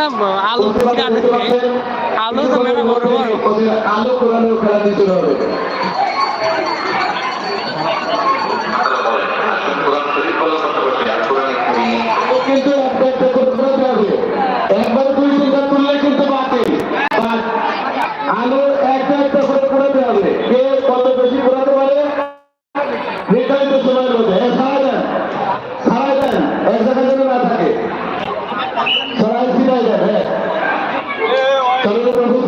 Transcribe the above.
মানে আলু আলু তো মেলা বড় বড়। আলু কোরআনের খেলাটি শুরু হবে। কিন্তু একবার না Saludos,